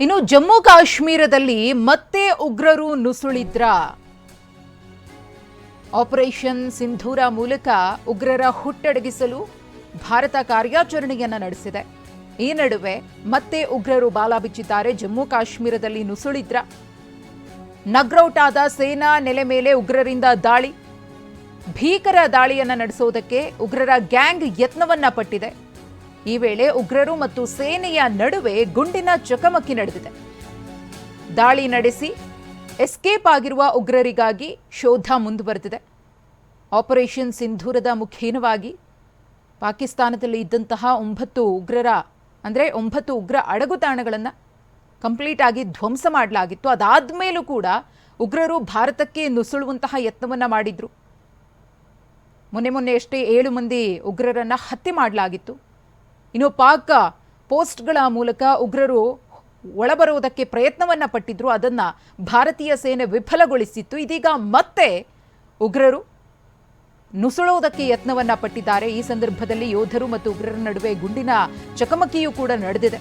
ಇನ್ನು ಜಮ್ಮು ಕಾಶ್ಮೀರದಲ್ಲಿ ಮತ್ತೆ ಉಗ್ರರು ನುಸುಳಿದ್ರ. ಆಪರೇಷನ್ ಸಿಂಧೂರ ಮೂಲಕ ಉಗ್ರರ ಹುಟ್ಟಡಗಿಸಲು ಭಾರತ ಕಾರ್ಯಾಚರಣೆಯನ್ನ ನಡೆಸಿದೆ. ಈ ನಡುವೆ ಮತ್ತೆ ಉಗ್ರರು ಬಾಲ ಬಿಚ್ಚಿದ್ದಾರೆ ಜಮ್ಮು ಕಾಶ್ಮೀರದಲ್ಲಿ ನುಸುಳಿದ್ರ. ನಗ್ರೌಟ್ ಸೇನಾ ನೆಲೆ ಮೇಲೆ ಉಗ್ರರಿಂದ ದಾಳಿ. ಭೀಕರ ದಾಳಿಯನ್ನ ನಡೆಸೋದಕ್ಕೆ ಉಗ್ರರ ಗ್ಯಾಂಗ್ ಯತ್ನವನ್ನ ಪಟ್ಟಿದೆ. ಈ ವೇಳೆ ಉಗ್ರರು ಮತ್ತು ಸೇನೆಯ ನಡುವೆ ಗುಂಡಿನ ಚಕಮಕಿ ನಡೆದಿದೆ. ದಾಳಿ ನಡೆಸಿ ಎಸ್ಕೇಪ್ ಆಗಿರುವ ಉಗ್ರರಿಗಾಗಿ ಶೋಧ ಮುಂದುವರೆದಿದೆ. ಆಪರೇಷನ್ ಸಿಂಧೂರದ ಮುಖೇನವಾಗಿ ಪಾಕಿಸ್ತಾನದಲ್ಲಿ ಇದ್ದಂತಹ ಒಂಬತ್ತು ಉಗ್ರರ, ಅಂದರೆ ಒಂಬತ್ತು ಉಗ್ರ ಅಡಗುತಾಣಗಳನ್ನು ಕಂಪ್ಲೀಟ್ ಆಗಿ ಧ್ವಂಸ ಮಾಡಲಾಗಿತ್ತು. ಅದಾದ ಕೂಡ ಉಗ್ರರು ಭಾರತಕ್ಕೆ ನುಸುಳುವಂತಹ ಯತ್ನವನ್ನು ಮಾಡಿದ್ರು. ಮೊನ್ನೆ ಮೊನ್ನೆ ಅಷ್ಟೇ ಏಳು ಮಂದಿ ಉಗ್ರರನ್ನು ಹತ್ಯೆ ಮಾಡಲಾಗಿತ್ತು. ಇನ್ನು ಪಾಕ್ ಪೋಸ್ಟ್ಗಳ ಮೂಲಕ ಉಗ್ರರು ಒಳಬರುವುದಕ್ಕೆ ಪ್ರಯತ್ನವನ್ನು ಪಟ್ಟಿದ್ರು. ಅದನ್ನ ಭಾರತೀಯ ಸೇನೆ ವಿಫಲಗೊಳಿಸಿತ್ತು. ಇದೀಗ ಮತ್ತೆ ಉಗ್ರರು ನುಸುಳುವುದಕ್ಕೆ ಯತ್ನವನ್ನ ಪಟ್ಟಿದ್ದಾರೆ. ಈ ಸಂದರ್ಭದಲ್ಲಿ ಯೋಧರು ಮತ್ತು ಉಗ್ರರ ನಡುವೆ ಗುಂಡಿನ ಚಕಮಕಿಯೂ ಕೂಡ ನಡೆದಿದೆ.